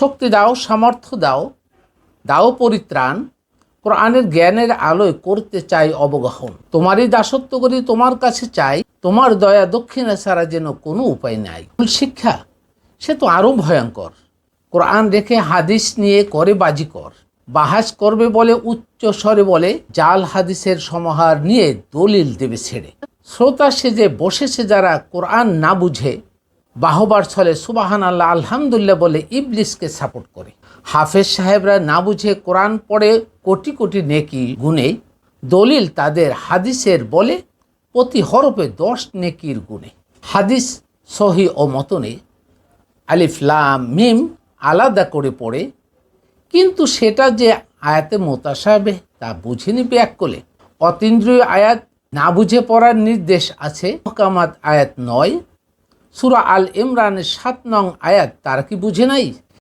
শক্তি দাও, সামর্থ্য দাও দাও পরিত্রাণ, কোরআনের জ্ঞানের আলোয় করতে চাই অবগাহন। তোমারই দাসত্ব করি, তোমার কাছে চাই, তোমার দয়া দক্ষিণা ছাড়া যেন কোনো উপায় নাই। মূল শিক্ষা, সে তো আরও ভয়ঙ্কর। কোরআন রেখে হাদিস নিয়ে করে বাজি কর। বাহাস করবে বলে উচ্চ স্বরে বলে, জাল হাদিসের সমাহার নিয়ে দলিল দেবে ছেড়ে। শ্রোতা সেজে বসেছে যারা কোরআন না বুঝে বাহবার ছলে সুবাহান আল্লাহ আলহামদুলিল্লাহ বলে ইবলিসকে সাপোর্ট করে। হাফেজ সাহেবরা না বুঝে কোরআন পড়ে কোটি কোটি নেকি গুণে দলিল তাদের হাদিসের বলে প্রতি হরফে দশ নেকির গুণে। হাদিস সহি ও মতনে আলিফ, লাম, মিম আলাদা করে পড়ে, কিন্তু সেটা যে আয়াতে মোতাসাবে তা বুঝিনি ব্যাক করলে অতীন্দ্রিয় আয়াত না বুঝে পড়ার নির্দেশ আছে। হকামাত আয়াত নয় সুরা আল ইমরানের সাত নং আয়াত তারা কি বুঝে নাই?